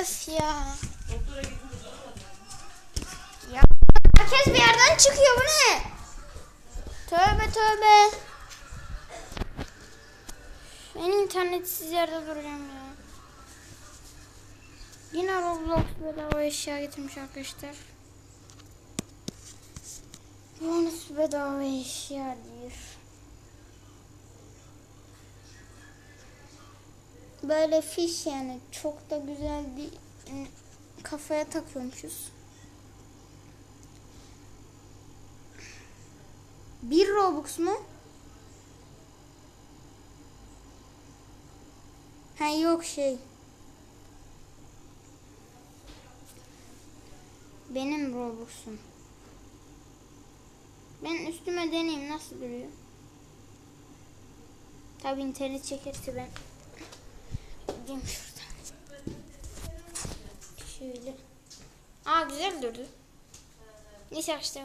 Öf ya. Ya herkes bir yerden çıkıyor bu ne? Tövbe tövbe. Ben internetsiz yerde duracağım ya. Yine Roblox bedava eşya getirmiş arkadaşlar. Bonus bedava eşya diyor. Böyle fiş yani çok da güzel bir ım, kafaya takıyormuşuz. Bir Robux mu? Ha yok şey. Benim Robux'um. Ben üstüme deneyeyim nasıl duruyor. Tabi internet çekerse ben gideyim şuradan. Şöyle. Aa güzel durdu. Neyse işte